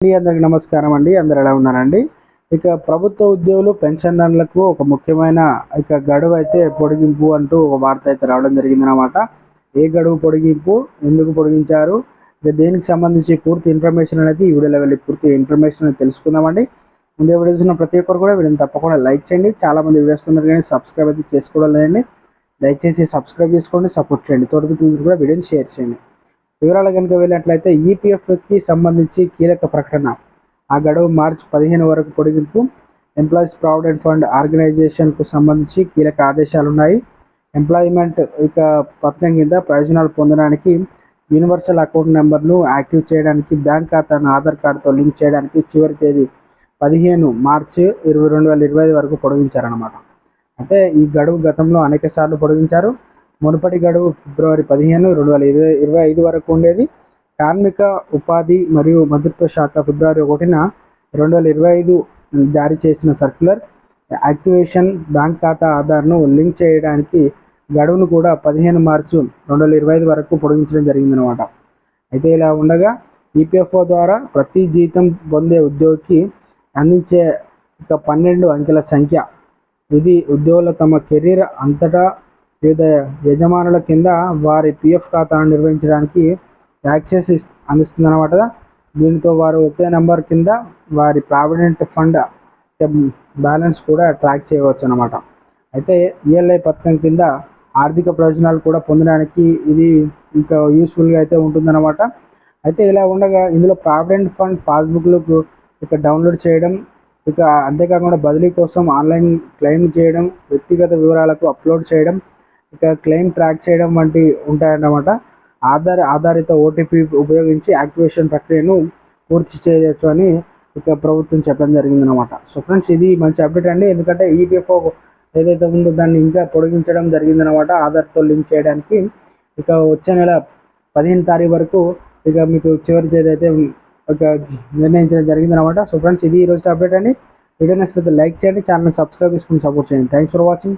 అండి అందరికి నమస్కారం అండి అందరు ఎలా ఉన్నారండి? ఇక ప్రభుత్వ ఉద్యోగులు పెన్షనర్లకు ఒక ముఖ్యమైన ఇక గడువు అయితే పొడిగింపు అంటూ ఒక వార్త అయితే రావడం జరిగిందనమాట ఏ గడువు పొడిగింపు ఎందుకు పొడిగించారు? ఇక దేనికి సంబంధించి పూర్తి ఇన్ఫర్మేషన్ అనేది ఈ వీడియోలో వెళ్ళి పూర్తి ఇన్ఫర్మేషన్ అనేది తెలుసుకుందామండి. ముందే వీడియోస్ ఉన్న ప్రతి ఒక్కరు కూడా వీడియోని తప్పకుండా లైక్ చేయండి. చాలా మంది వీడియోస్ ఉన్నారు కానీ సబ్స్క్రైబ్ అయితే చేసుకోవడం లేదండి. దయచేసి సబ్స్క్రైబ్ చేసుకోండి సపోర్ట్ చేయండి. తోటి కూడా వీడియోని షేర్ చేయండి. వివరాలు కనుక వెళ్ళినట్లయితే ఈపీఎఫ్కి సంబంధించి కీలక ప్రకటన. ఆ గడువు మార్చి పదిహేను వరకు పొడిగింపు. ఎంప్లాయీస్ ప్రావిడెంట్ ఫండ్ ఆర్గనైజేషన్కు సంబంధించి కీలక ఆదేశాలు ఉన్నాయి. ఎంప్లాయ్మెంట్ ఇక పథకం కింద ప్రయోజనాలు పొందడానికి యూనివర్సల్ అకౌంట్ నెంబర్ను యాక్టివ్ చేయడానికి బ్యాంక్ ఖాతాను ఆధార్ కార్డుతో లింక్ చేయడానికి చివరి తేదీ పదిహేను మార్చి ఇరవై రెండు వేల ఇరవై ఐదు వరకు పొడిగించారనమాట అయితే ఈ గడువు గతంలో అనేక సార్లు పొడిగించారు. మునుపటి గడువు ఫిబ్రవరి పదిహేను రెండు వేల ఇరవై ఇరవై ఐదు వరకు ఉండేది. కార్మిక ఉపాధి మరియు మంత్రిత్వ శాఖ ఫిబ్రవరి ఒకటిన రెండు వేల ఇరవై ఐదు జారీ చేసిన సర్క్యులర్ యాక్టివేషన్ బ్యాంక్ ఖాతా ఆధార్ను లింక్ చేయడానికి గడువును కూడా పదిహేను మార్చు రెండు వేల ఇరవై ఐదు వరకు పొడిగించడం జరిగిందనమాట అయితే ఇలా ఉండగా ఈపీఎఫ్ఓ ద్వారా ప్రతి జీతం పొందే ఉద్యోగికి అందించే ఒక పన్నెండు అంకెల సంఖ్య. ఇది ఉద్యోగులు తమ కెరీర్ అంతటా వివిధ యజమానుల కింద వారి పిఎఫ్ ఖాతాను నిర్వహించడానికి యాక్సెస్ అందిస్తుంది అందిస్తుందన్నమాట. దీనితో వారు ఒకే నెంబర్ కింద వారి ప్రావిడెంట్ ఫండ్ బ్యాలెన్స్ కూడా ట్రాక్ చేయవచ్చు అనమాట అయితే ఈఎల్ఐ పథకం కింద ఆర్థిక ప్రయోజనాలు కూడా పొందడానికి ఇది ఇంకా యూస్ఫుల్గా అయితే ఉంటుందన్నమాట. అయితే ఇలా ఉండగా ఇందులో ప్రావిడెంట్ ఫండ్ పాస్బుక్లకు ఇక డౌన్లోడ్ చేయడం ఇక అంతేకాకుండా బదిలీ కోసం ఆన్లైన్ క్లెయిమ్ చేయడం వ్యక్తిగత వివరాలకు అప్లోడ్ చేయడం ఇక క్లెయిమ్ ట్రాక్ చేయడం వంటి ఉంటాయన్నమాట. ఆధార్ ఆధారిత ఓటీపీ ఉపయోగించి యాక్టివేషన్ ప్రక్రియను పూర్తి చేయవచ్చు అని ఇక ప్రభుత్వం చెప్పడం జరిగిందనమాట సో ఫ్రెండ్స్ ఇది మంచి అప్డేట్ అండి. ఎందుకంటే ఈపీఎఫ్ఓ ఏదైతే ఉందో దాన్ని ఇంకా పొడిగించడం జరిగిందనమాట ఆధార్తో లింక్ చేయడానికి ఇక వచ్చే నెల పదిహేను తారీఖు వరకు ఇక మీకు చివరి తేదీ అయితే ఒక నిర్ణయించడం జరిగిందనమాట సో ఫ్రెండ్స్ ఇది ఈరోజు అప్డేట్ అండి. వీడియో నచ్చితే లైక్ చేయండి ఛానల్ సబ్స్క్రైబ్ చేసుకుని సపోర్ట్ చేయండి. Thanks for watching